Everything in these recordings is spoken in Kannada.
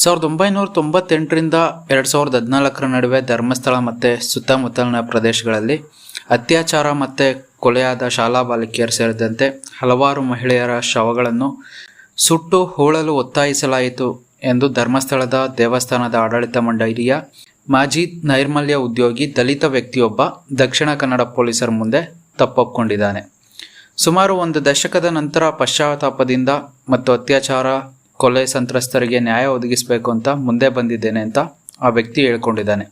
ಸಾವಿರದ ಒಂಬೈನೂರ ತೊಂಬತ್ತೆಂಟರಿಂದ ಎರಡು ಸಾವಿರದ ಹದಿನಾಲ್ಕರ ನಡುವೆ ಧರ್ಮಸ್ಥಳ ಮತ್ತು ಸುತ್ತಮುತ್ತಲಿನ ಪ್ರದೇಶಗಳಲ್ಲಿ ಅತ್ಯಾಚಾರ ಮತ್ತು ಕೊಲೆಯಾದ ಶಾಲಾ ಬಾಲಕಿಯರು ಸೇರಿದಂತೆ ಹಲವಾರು ಮಹಿಳೆಯರ ಶವಗಳನ್ನು ಸುಟ್ಟು ಹೂಳಲು ಒತ್ತಾಯಿಸಲಾಯಿತು ಎಂದು ಧರ್ಮಸ್ಥಳದ ದೇವಸ್ಥಾನದ ಆಡಳಿತ ಮಂಡಳಿಯ ಮಾಜಿ ನೈರ್ಮಲ್ಯ ಉದ್ಯೋಗಿ ದಲಿತ ವ್ಯಕ್ತಿಯೊಬ್ಬ ದಕ್ಷಿಣ ಕನ್ನಡ ಪೊಲೀಸರ ಮುಂದೆ ತಪ್ಪೊಪ್ಪಿಕೊಂಡಿದ್ದಾನೆ ಸುಮಾರು ಒಂದು ದಶಕದ ನಂತರ ಪಶ್ಚಾತ್ತಾಪದಿಂದ ಮತ್ತು ಅತ್ಯಾಚಾರ ಕೊಲೆ ಸಂತ್ರಸ್ತರಿಗೆ ನ್ಯಾಯ ಒದಗಿಸಬೇಕು ಅಂತ ಮುಂದೆ ಬಂದಿದ್ದೇನೆ ಅಂತ ಆ ವ್ಯಕ್ತಿ ಹೇಳ್ಕೊಂಡಿದ್ದಾನೆ.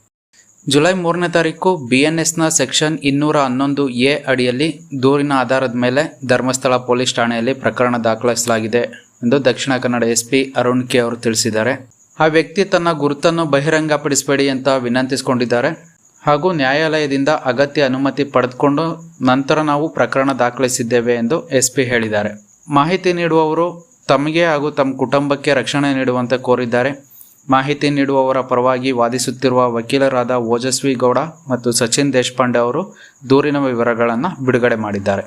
ಜುಲೈ ಮೂರನೇ ತಾರೀಕು ಬಿ ಎನ್ ಎಸ್ನ ಸೆಕ್ಷನ್ ಇನ್ನೂರ ಹನ್ನೊಂದು ಎ ಅಡಿಯಲ್ಲಿ ದೂರಿನ ಆಧಾರದ ಮೇಲೆ ಧರ್ಮಸ್ಥಳ ಪೊಲೀಸ್ ಠಾಣೆಯಲ್ಲಿ ಪ್ರಕರಣ ದಾಖಲಿಸಲಾಗಿದೆ ಎಂದು Dakshina Kannada S P Arun K ಅವರು ತಿಳಿಸಿದ್ದಾರೆ. ಆ ವ್ಯಕ್ತಿ ತನ್ನ ಗುರುತನ್ನು ಬಹಿರಂಗಪಡಿಸಬೇಡಿ ಅಂತ ವಿನಂತಿಸಿಕೊಂಡಿದ್ದಾರೆ. ಹಾಗೂ ನ್ಯಾಯಾಲಯದಿಂದ ಅಗತ್ಯ ಅನುಮತಿ ಪಡೆದುಕೊಂಡು ನಂತರ ನಾವು ಪ್ರಕರಣ ದಾಖಲಿಸಿದ್ದೇವೆ ಎಂದು ಎಸ್ ಹೇಳಿದ್ದಾರೆ. ಮಾಹಿತಿ ನೀಡುವವರು ತಮಗೆ ಹಾಗೂ ತಮ್ಮ ಕುಟುಂಬಕ್ಕೆ ರಕ್ಷಣೆ ನೀಡುವಂತೆ ಕೋರಿದ್ದಾರೆ. ಮಾಹಿತಿ ನೀಡುವವರ ಪರವಾಗಿ ವಾದಿಸುತ್ತಿರುವ ವಕೀಲರಾದ ಓಜಸ್ವಿ ಗೌಡ ಮತ್ತು ಸಚಿನ್ ದೇಶಪಾಂಡೆ ಅವರು ದೂರಿನ ವಿವರಗಳನ್ನು ಬಿಡುಗಡೆ ಮಾಡಿದ್ದಾರೆ.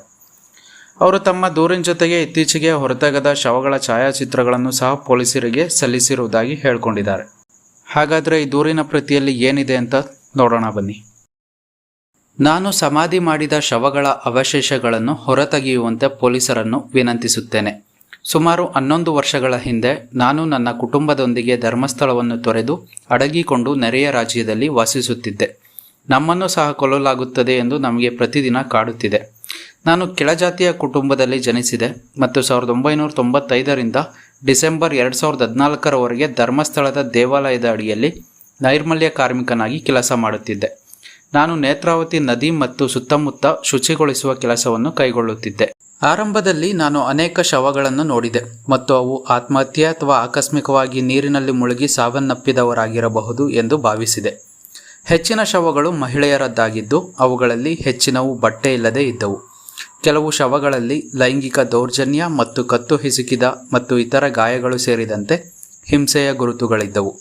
ಅವರು ತಮ್ಮ ದೂರಿನ ಜೊತೆಗೆ ಇತ್ತೀಚೆಗೆ ಹೊರತೆಗೆದ ಶವಗಳ ಛಾಯಾಚಿತ್ರಗಳನ್ನು ಸಹ ಪೊಲೀಸರಿಗೆ ಸಲ್ಲಿಸಿರುವುದಾಗಿ ಹೇಳಿಕೊಂಡಿದ್ದಾರೆ. ಹಾಗಾದರೆ ಈ ದೂರಿನ ಪ್ರತಿಯಲ್ಲಿ ಏನಿದೆ ಅಂತ ನೋಡೋಣ ಬನ್ನಿ. ನಾನು ಸಮಾಧಿ ಮಾಡಿದ ಶವಗಳ ಅವಶೇಷಗಳನ್ನು ಹೊರತೆಗೆಯುವಂತೆ ಪೊಲೀಸರನ್ನು ವಿನಂತಿಸುತ್ತೇನೆ. ಸುಮಾರು ಹನ್ನೊಂದು ವರ್ಷಗಳ ಹಿಂದೆ ನಾನು ನನ್ನ ಕುಟುಂಬದೊಂದಿಗೆ ಧರ್ಮಸ್ಥಳವನ್ನು ತೊರೆದು ಅಡಗಿಕೊಂಡು ನೆರೆಯ ರಾಜ್ಯದಲ್ಲಿ ವಾಸಿಸುತ್ತಿದ್ದೆ. ನಮ್ಮನ್ನು ಸಹ ಕೊಲ್ಲಲಾಗುತ್ತದೆ ಎಂದು ನಮಗೆ ಪ್ರತಿದಿನ ಕಾಡುತ್ತಿದೆ. ನಾನು ಕೆಳಜಾತಿಯ ಕುಟುಂಬದಲ್ಲಿ ಜನಿಸಿದೆ ಮತ್ತು ಸಾವಿರದ ಒಂಬೈನೂರ ತೊಂಬತ್ತೈದರಿಂದ ಡಿಸೆಂಬರ್ ಎರಡು ಸಾವಿರದ ಹದಿನಾಲ್ಕರವರೆಗೆ ಧರ್ಮಸ್ಥಳದ ದೇವಾಲಯದ ಅಡಿಯಲ್ಲಿ ನೈರ್ಮಲ್ಯ ಕಾರ್ಮಿಕನಾಗಿ ಕೆಲಸ ಮಾಡುತ್ತಿದ್ದೆ. ನಾನು ನೇತ್ರಾವತಿ ನದಿ ಮತ್ತು ಸುತ್ತಮುತ್ತ ಶುಚಿಗೊಳಿಸುವ ಕೆಲಸವನ್ನು ಕೈಗೊಳ್ಳುತ್ತಿದ್ದೆ. ಆರಂಭದಲ್ಲಿ ನಾನು ಅನೇಕ ಶವಗಳನ್ನು ನೋಡಿದೆ ಮತ್ತು ಅವು ಆತ್ಮಹತ್ಯೆ ಅಥವಾ ಆಕಸ್ಮಿಕವಾಗಿ ನೀರಿನಲ್ಲಿ ಮುಳುಗಿ ಸಾವನ್ನಪ್ಪಿದವರಾಗಿರಬಹುದು ಎಂದು ಭಾವಿಸಿದೆ. ಹೆಚ್ಚಿನ ಶವಗಳು ಮಹಿಳೆಯರದ್ದಾಗಿದ್ದು, ಅವುಗಳಲ್ಲಿ ಹೆಚ್ಚಿನವು ಬಟ್ಟೆ ಇಲ್ಲದೆ ಇದ್ದವು. ಕೆಲವು ಶವಗಳಲ್ಲಿ ಲೈಂಗಿಕ ದೌರ್ಜನ್ಯ ಮತ್ತು ಕತ್ತು ಹಿಸುಕಿದ ಮತ್ತು ಇತರ ಗಾಯಗಳು ಸೇರಿದಂತೆ ಹಿಂಸೆಯ ಗುರುತುಗಳಿದ್ದವು.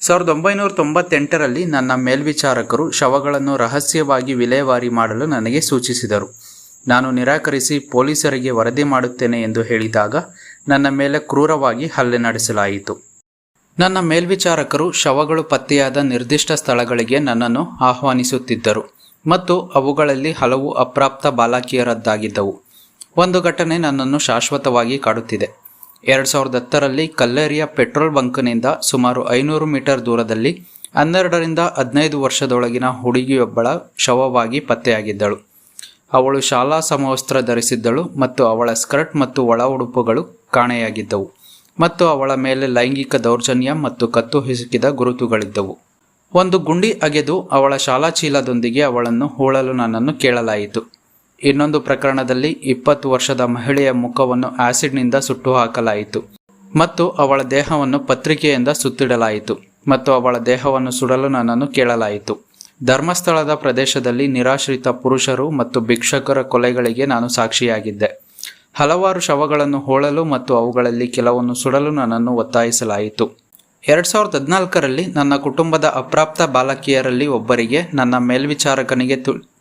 ಸಾವಿರದ ಒಂಬೈನೂರ ತೊಂಬತ್ತೆಂಟರಲ್ಲಿ ನನ್ನ ಮೇಲ್ವಿಚಾರಕರು ಶವಗಳನ್ನು ರಹಸ್ಯವಾಗಿ ವಿಲೇವಾರಿ ಮಾಡಲು ನನಗೆ ಸೂಚಿಸಿದರು. ನಾನು ನಿರಾಕರಿಸಿ ಪೊಲೀಸರಿಗೆ ವರದಿ ಮಾಡುತ್ತೇನೆ ಎಂದು ಹೇಳಿದಾಗ ನನ್ನ ಮೇಲೆ ಕ್ರೂರವಾಗಿ ಹಲ್ಲೆ ನಡೆಸಲಾಯಿತು. ನನ್ನ ಮೇಲ್ವಿಚಾರಕರು ಶವಗಳು ಪತ್ತೆಯಾದ ನಿರ್ದಿಷ್ಟ ಸ್ಥಳಗಳಿಗೆ ನನ್ನನ್ನು ಆಹ್ವಾನಿಸುತ್ತಿದ್ದರು ಮತ್ತು ಅವುಗಳಲ್ಲಿ ಹಲವು ಅಪ್ರಾಪ್ತ ಬಾಲಕಿಯರದ್ದಾಗಿದ್ದವು. ಒಂದು ಘಟನೆ ನನ್ನನ್ನು ಶಾಶ್ವತವಾಗಿ ಕಾಡುತ್ತಿದೆ. ಎರಡು ಸಾವಿರದ ಹತ್ತರಲ್ಲಿ ಕಲ್ಲೇರಿಯ ಪೆಟ್ರೋಲ್ ಬಂಕ್ನಿಂದ ಸುಮಾರು ಐನೂರು ಮೀಟರ್ ದೂರದಲ್ಲಿ ಹನ್ನೆರಡರಿಂದ ಹದಿನೈದು ವರ್ಷದೊಳಗಿನ ಹುಡುಗಿಯೊಬ್ಬಳ ಶವವಾಗಿ ಪತ್ತೆಯಾಗಿದ್ದಳು. ಅವಳು ಶಾಲಾ ಸಮವಸ್ತ್ರ ಧರಿಸಿದ್ದಳು ಮತ್ತು ಅವಳ ಸ್ಕರ್ಟ್ ಮತ್ತು ಒಳ ಉಡುಪುಗಳು ಕಾಣೆಯಾಗಿದ್ದವು ಮತ್ತು ಅವಳ ಮೇಲೆ ಲೈಂಗಿಕ ದೌರ್ಜನ್ಯ ಮತ್ತು ಕತ್ತು ಹಿಸುಕಿದ ಗುರುತುಗಳಿದ್ದವು. ಒಂದು ಗುಂಡಿ ಅಗೆದು ಅವಳ ಶಾಲಾ ಚೀಲದೊಂದಿಗೆ ಅವಳನ್ನು ಹೂಳಲು ನನ್ನನ್ನು ಕೇಳಲಾಯಿತು. ಇನ್ನೊಂದು ಪ್ರಕರಣದಲ್ಲಿ ಇಪ್ಪತ್ತು ವರ್ಷದ ಮಹಿಳೆಯ ಮುಖವನ್ನು ಆಸಿಡ್ನಿಂದ ಸುಟ್ಟು ಹಾಕಲಾಯಿತು ಮತ್ತು ಅವಳ ದೇಹವನ್ನು ಪತ್ರಿಕೆಯಿಂದ ಸುತ್ತಿಡಲಾಯಿತು ಮತ್ತು ಅವಳ ದೇಹವನ್ನು ಸುಡಲು ನನ್ನನ್ನು ಕೇಳಲಾಯಿತು. ಧರ್ಮಸ್ಥಳದ ಪ್ರದೇಶದಲ್ಲಿ ನಿರಾಶ್ರಿತ ಪುರುಷರು ಮತ್ತು ಭಿಕ್ಷಕರ ಕೊಲೆಗಳಿಗೆ ನಾನು ಸಾಕ್ಷಿಯಾಗಿದ್ದೆ. ಹಲವಾರು ಶವಗಳನ್ನು ಹೋಳಲು ಮತ್ತು ಅವುಗಳಲ್ಲಿ ಕೆಲವನ್ನು ಸುಡಲು ನನ್ನನ್ನು ಒತ್ತಾಯಿಸಲಾಯಿತು. ಎರಡು ಸಾವಿರದ ಹದಿನಾಲ್ಕರಲ್ಲಿ ನನ್ನ ಕುಟುಂಬದ ಅಪ್ರಾಪ್ತ ಬಾಲಕಿಯರಲ್ಲಿ ಒಬ್ಬರಿಗೆ ನನ್ನ ಮೇಲ್ವಿಚಾರಕನಿಗೆ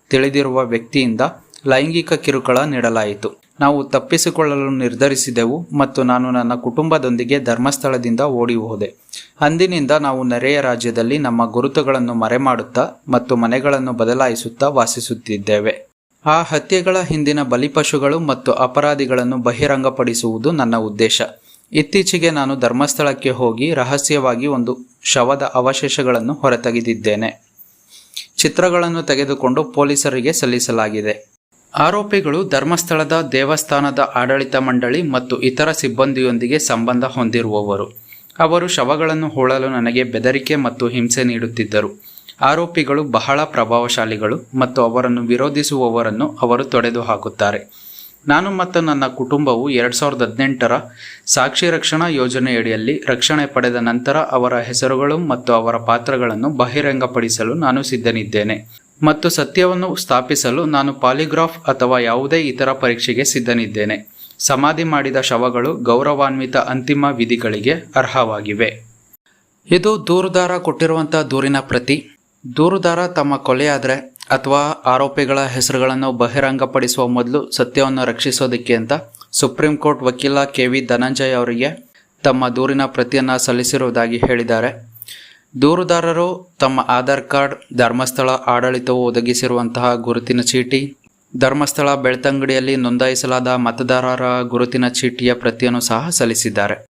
ತಿಳಿದಿರುವ ವ್ಯಕ್ತಿಯಿಂದ ಲೈಂಗಿಕ ಕಿರುಕುಳ ನೀಡಲಾಯಿತು. ನಾವು ತಪ್ಪಿಸಿಕೊಳ್ಳಲು ನಿರ್ಧರಿಸಿದೆವು ಮತ್ತು ನಾನು ನನ್ನ ಕುಟುಂಬದೊಂದಿಗೆ ಧರ್ಮಸ್ಥಳದಿಂದ ಓಡಿ ಹೋದೆ. ಅಂದಿನಿಂದ ನಾವು ನೆರೆಯ ರಾಜ್ಯದಲ್ಲಿ ನಮ್ಮ ಗುರುತುಗಳನ್ನು ಮರೆಮಾಡುತ್ತಾ ಮತ್ತು ಮನೆಗಳನ್ನು ಬದಲಾಯಿಸುತ್ತಾ ವಾಸಿಸುತ್ತಿದ್ದೇವೆ. ಆ ಹತ್ಯೆಗಳ ಹಿಂದಿನ ಬಲಿಪಶುಗಳು ಮತ್ತು ಅಪರಾಧಿಗಳನ್ನು ಬಹಿರಂಗಪಡಿಸುವುದು ನನ್ನ ಉದ್ದೇಶ. ಇತ್ತೀಚೆಗೆ ನಾನು ಧರ್ಮಸ್ಥಳಕ್ಕೆ ಹೋಗಿ ರಹಸ್ಯವಾಗಿ ಒಂದು ಶವದ ಅವಶೇಷಗಳನ್ನು ಹೊರತೆಗೆದಿದ್ದೇನೆ. ಚಿತ್ರಗಳನ್ನು ತೆಗೆದುಕೊಂಡು ಪೊಲೀಸರಿಗೆ ಸಲ್ಲಿಸಲಾಗಿದೆ. ಆರೋಪಿಗಳು ಧರ್ಮಸ್ಥಳದ ದೇವಸ್ಥಾನದ ಆಡಳಿತ ಮಂಡಳಿ ಮತ್ತು ಇತರ ಸಿಬ್ಬಂದಿಯೊಂದಿಗೆ ಸಂಬಂಧ ಹೊಂದಿರುವವರು. ಅವರು ಶವಗಳನ್ನು ಹೋಳಲು ನನಗೆ ಬೆದರಿಕೆ ಮತ್ತು ಹಿಂಸೆ ನೀಡುತ್ತಿದ್ದರು. ಆರೋಪಿಗಳು ಬಹಳ ಪ್ರಭಾವಶಾಲಿಗಳು ಮತ್ತು ಅವರನ್ನು ವಿರೋಧಿಸುವವರನ್ನು ಅವರು ತೊಡೆದು ಹಾಕುತ್ತಾರೆ. ನಾನು ಮತ್ತು ನನ್ನ ಕುಟುಂಬವು ಎರಡು ಸಾವಿರದ ಹದಿನೆಂಟರ ಸಾಕ್ಷಿ ರಕ್ಷಣಾ ಯೋಜನೆಯಡಿಯಲ್ಲಿ ರಕ್ಷಣೆ ಪಡೆದ ನಂತರ ಅವರ ಹೆಸರುಗಳು ಮತ್ತು ಅವರ ಪಾತ್ರಗಳನ್ನು ಬಹಿರಂಗಪಡಿಸಲು ನಾನು ಸಿದ್ಧನಿದ್ದೇನೆ. ಮತ್ತು ಸತ್ಯವನ್ನು ಸ್ಥಾಪಿಸಲು ನಾನು ಪಾಲಿಗ್ರಾಫ್ ಅಥವಾ ಯಾವುದೇ ಇತರ ಪರೀಕ್ಷೆಗೆ ಸಿದ್ಧನಿದ್ದೇನೆ. ಸಮಾಧಿ ಮಾಡಿದ ಶವಗಳು ಗೌರವಾನ್ವಿತ ಅಂತಿಮ ವಿಧಿಗಳಿಗೆ ಅರ್ಹವಾಗಿವೆ. ಇದು ದೂರುದಾರ ಕೊಟ್ಟಿರುವಂಥ ದೂರಿನ ಪ್ರತಿ. ದೂರುದಾರ ತಮ್ಮ ಕೊಲೆಯಾದರೆ ಅಥವಾ ಆರೋಪಿಗಳ ಹೆಸರುಗಳನ್ನು ಬಹಿರಂಗಪಡಿಸುವ ಮೊದಲು ಸತ್ಯವನ್ನು ರಕ್ಷಿಸೋದಕ್ಕೆ ಅಂತ ಸುಪ್ರೀಂ ಕೋರ್ಟ್ ವಕೀಲ ಕೆ ವಿ ಧನಂಜಯ್ ಅವರಿಗೆ ತಮ್ಮ ದೂರಿನ ಪ್ರತಿಯನ್ನು ಸಲ್ಲಿಸಿರುವುದಾಗಿ ಹೇಳಿದ್ದಾರೆ. ದೂರುದಾರರು ತಮ್ಮ ಆಧಾರ್ ಕಾರ್ಡ್, ಧರ್ಮಸ್ಥಳ, ಆಡಳಿತವು ಒದಗಿಸಿರುವಂತಹ ಗುರುತಿನ ಚೀಟಿ ಧರ್ಮಸ್ಥಳ ಬೆಳ್ತಂಗಡಿಯಲ್ಲಿ ನೋಂದಾಯಿಸಲಾದ ಮತದಾರರ ಗುರುತಿನ ಚೀಟಿಯ ಪ್ರತಿಯನ್ನು ಸಹ ಸಲ್ಲಿಸಿದ್ದಾರೆ.